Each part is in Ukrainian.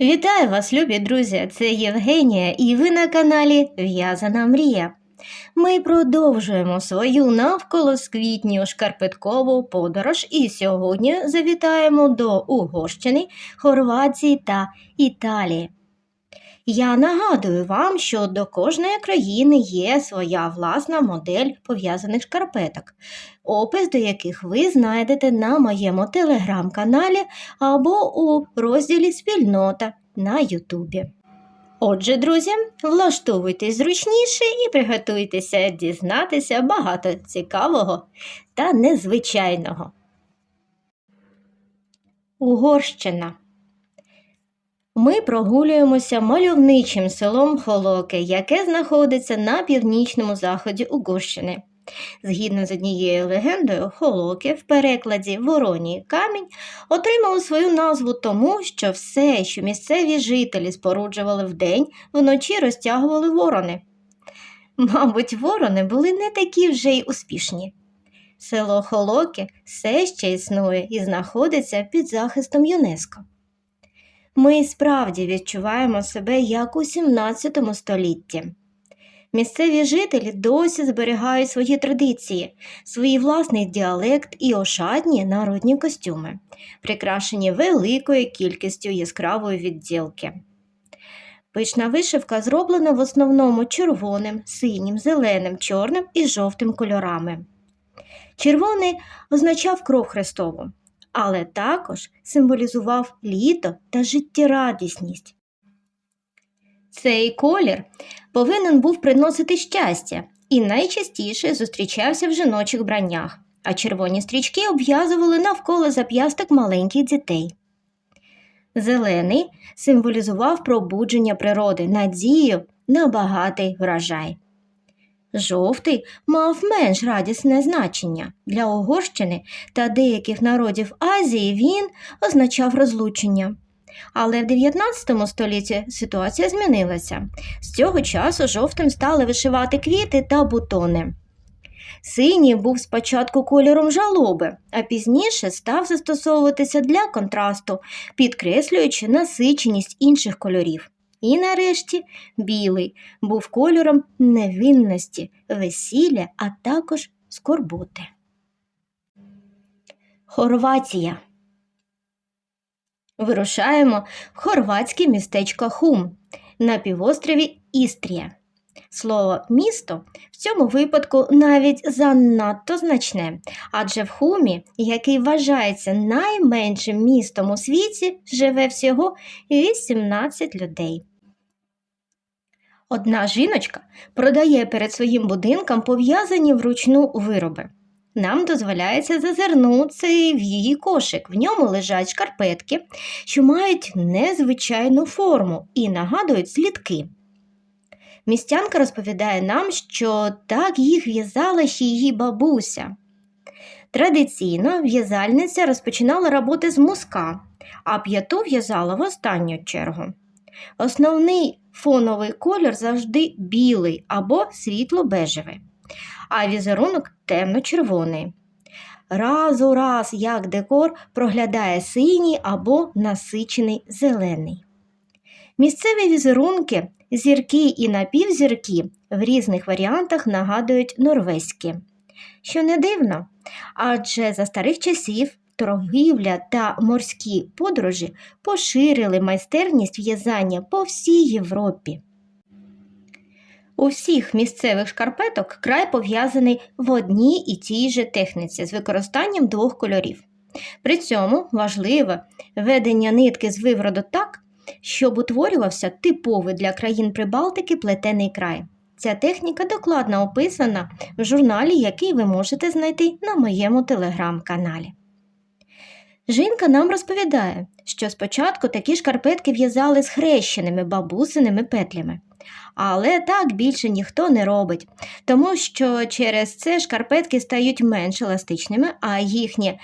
Вітаю вас, любі друзі! Це Євгенія, і ви на каналі В'язана Мрія. Ми продовжуємо свою навколо сквітню шкарпеткову подорож і сьогодні завітаємо до Угорщини, Хорватії та Італії. Я нагадую вам, що до кожної країни є своя власна модель пов'язаних шкарпеток, опис до яких ви знайдете на моєму телеграм-каналі або у розділі Спільнота на Ютубі. Отже, друзі, влаштовуйтесь зручніше і приготуйтеся дізнатися багато цікавого та незвичайного. Угорщина ми прогулюємося мальовничим селом Холоке, яке знаходиться на північному заході Угорщини. Згідно з однією легендою, Холоке в перекладі Вороній камінь отримало свою назву тому, що все, що місцеві жителі споруджували вдень, вночі розтягували ворони. Мабуть, ворони були не такі вже й успішні. Село Холоке все ще існує і знаходиться під захистом ЮНЕСКО. Ми справді відчуваємо себе як у 17 столітті. Місцеві жителі досі зберігають свої традиції, свій власний діалект і ошатні народні костюми, прикрашені великою кількістю яскравої відділки. Пишна вишивка зроблена в основному червоним, синім, зеленим, чорним і жовтим кольорами. Червоний означав кров Христову, але також символізував літо та життєрадісність. Цей колір повинен був приносити щастя і найчастіше зустрічався в жіночих браннях, а червоні стрічки обв'язували навколо зап'ясток маленьких дітей. Зелений символізував пробудження природи, надію на багатий врожай. Жовтий мав менш радісне значення. Для Угорщини та деяких народів Азії він означав розлучення. Але в 19 столітті ситуація змінилася. З цього часу жовтим стали вишивати квіти та бутони. Синій був спочатку кольором жалоби, а пізніше став застосовуватися для контрасту, підкреслюючи насиченість інших кольорів. І нарешті білий був кольором невинності, весілля, а також скорботи. Хорватія. Вирушаємо в хорватське містечко Хум на півострові Істрія. Слово місто в цьому випадку навіть занадто значне, адже в Хумі, який вважається найменшим містом у світі, живе всього 18 людей. Одна жіночка продає перед своїм будинком пов'язані вручну вироби. Нам дозволяється зазирнутися в її кошик. В ньому лежать шкарпетки, що мають незвичайну форму і нагадують слідки. Містянка розповідає нам, що так їх в'язала ще її бабуся. Традиційно в'язальниця розпочинала роботи з муска, а п'яту в'язала в останню чергу. Основний фоновий колір завжди білий або світло-бежевий, а візерунок темно-червоний. Раз у раз, як декор, проглядає синій або насичений зелений. Місцеві візерунки, зірки і напівзірки в різних варіантах нагадують норвезькі. Що не дивно, адже за старих часів торгівля та морські подорожі поширили майстерність в'язання по всій Європі. У всіх місцевих шкарпеток край пов'язаний в одній і тій же техніці з використанням двох кольорів. При цьому важливе ведення нитки з вивроду так, щоб утворювався типовий для країн Прибалтики плетений край. Ця техніка докладно описана в журналі, який ви можете знайти на моєму телеграм-каналі. Жінка нам розповідає, що спочатку такі шкарпетки в'язали з хрещеними бабусиними петлями. Але так більше ніхто не робить, тому що через це шкарпетки стають менш еластичними, а їхнє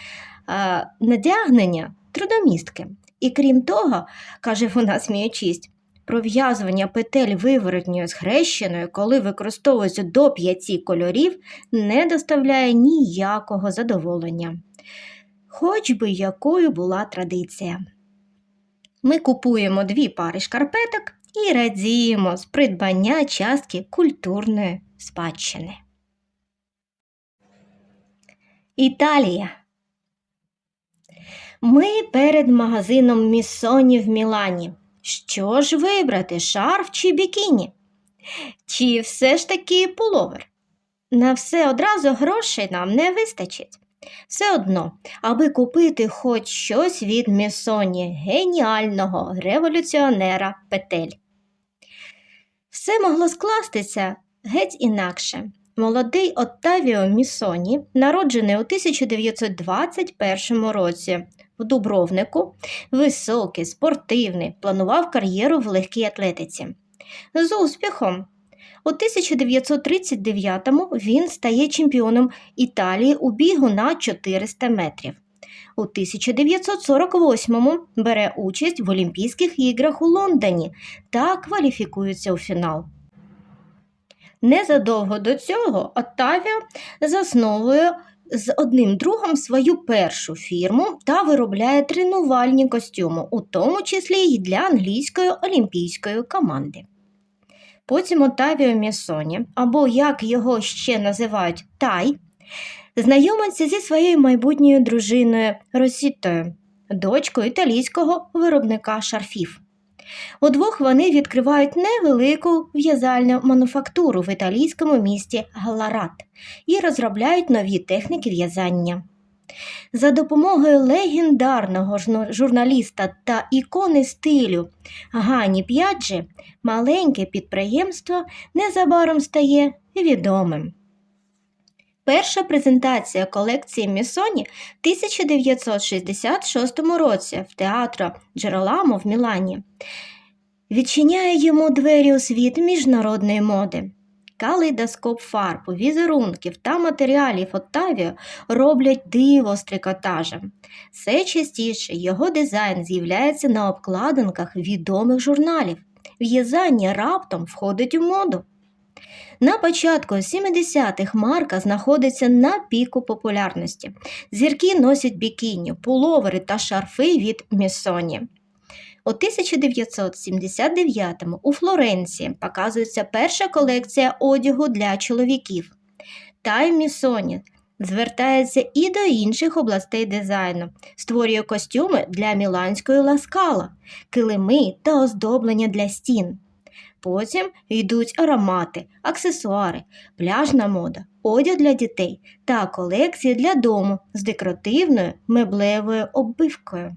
а, надягнення трудомістки. І крім того, каже вона, сміючись, пров'язування петель виворотньою з хрещеною, коли використовується до п'яти кольорів, не доставляє ніякого задоволення. Хоч би якою була традиція. Ми купуємо дві пари шкарпеток і радіємо з придбання частки культурної спадщини. Італія. Ми перед магазином Міссоні в Мілані. Що ж вибрати, шарф чи бікіні? Чи все ж таки пуловер? На все одразу грошей нам не вистачить. Все одно, аби купити хоч щось від Місоні, геніального революціонера Петель. Все могло скластися геть інакше. Молодий Оттавіо Місоні, народжений у 1921 році в Дубровнику, високий, спортивний, планував кар'єру в легкій атлетиці. З успіхом. У 1939-му він стає чемпіоном Італії у бігу на 400 метрів. У 1948-му бере участь в Олімпійських іграх у Лондоні та кваліфікується у фінал. Незадовго до цього Оттавіо засновує з одним другом свою першу фірму та виробляє тренувальні костюми, у тому числі й для англійської олімпійської команди. Потім Отавіо Місоні, або як його ще називають Тай, знайомиться зі своєю майбутньою дружиною Росітою, дочкою італійського виробника шарфів. Удвох вони відкривають невелику в'язальну мануфактуру в італійському місті Галарат і розробляють нові техніки в'язання. За допомогою легендарного журналіста та ікони стилю Гані П'яджі маленьке підприємство незабаром стає відомим. Перша презентація колекції Місоні в 1966 році в театру Джероламо в Мілані відчиняє йому двері у світ міжнародної моди. Калейдоскоп фарб, візерунків та матеріалів Оттавіо роблять диво з трикотажем. Все частіше його дизайн з'являється на обкладинках відомих журналів. В'язання раптом входить у моду. На початку 70-х марка знаходиться на піку популярності. Зірки носять бікіні, пуловери та шарфи від Місоні. У 1979-му у Флоренції показується перша колекція одягу для чоловіків. Тай Місоні звертається і до інших областей дизайну, створює костюми для міланської ласкала, килими та оздоблення для стін. Потім йдуть аромати, аксесуари, пляжна мода, одяг для дітей та колекції для дому з декоративною меблевою оббивкою.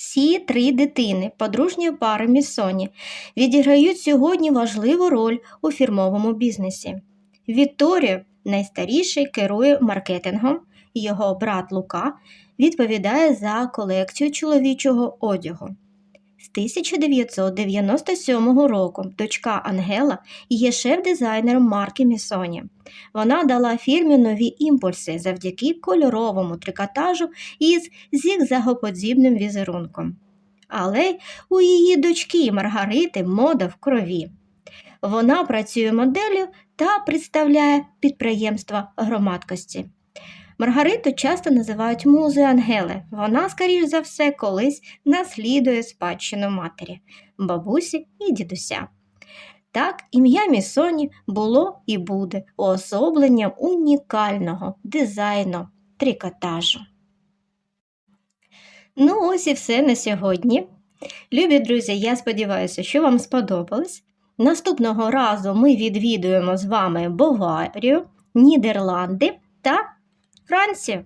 Всі три дитини подружньої пари Місоні відіграють сьогодні важливу роль у фірмовому бізнесі. Вікторія, найстаріший, керує маркетингом, його брат Лука відповідає за колекцію чоловічого одягу. З 1997 року дочка Ангела є шеф-дизайнером марки Місоні. Вона дала фірмі нові імпульси завдяки кольоровому трикотажу із зігзагоподібним візерунком. Але у її дочки Маргарити мода в крові. Вона працює моделлю та представляє підприємства громадкості. Маргариту часто називають музою Ангели. Вона, скоріш за все, колись наслідує спадщину матері, бабусі і дідуся. Так, ім'я Місоні було і буде уособленням унікального дизайну трикотажу. Ну, ось і все на сьогодні. Любі друзі, я сподіваюся, що вам сподобалось. Наступного разу ми відвідуємо з вами Баварію, Нідерланди та Францію.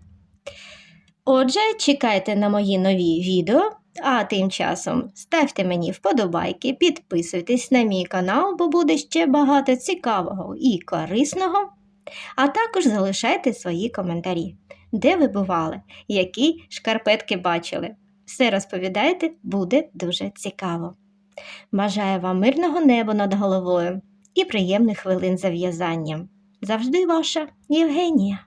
Отже, чекайте на мої нові відео, а тим часом ставте мені вподобайки, підписуйтесь на мій канал, бо буде ще багато цікавого і корисного. А також залишайте свої коментарі, де ви бували, які шкарпетки бачили. Все розповідайте, буде дуже цікаво. Бажаю вам мирного неба над головою і приємних хвилин за в'язанням. Завжди ваша Євгенія.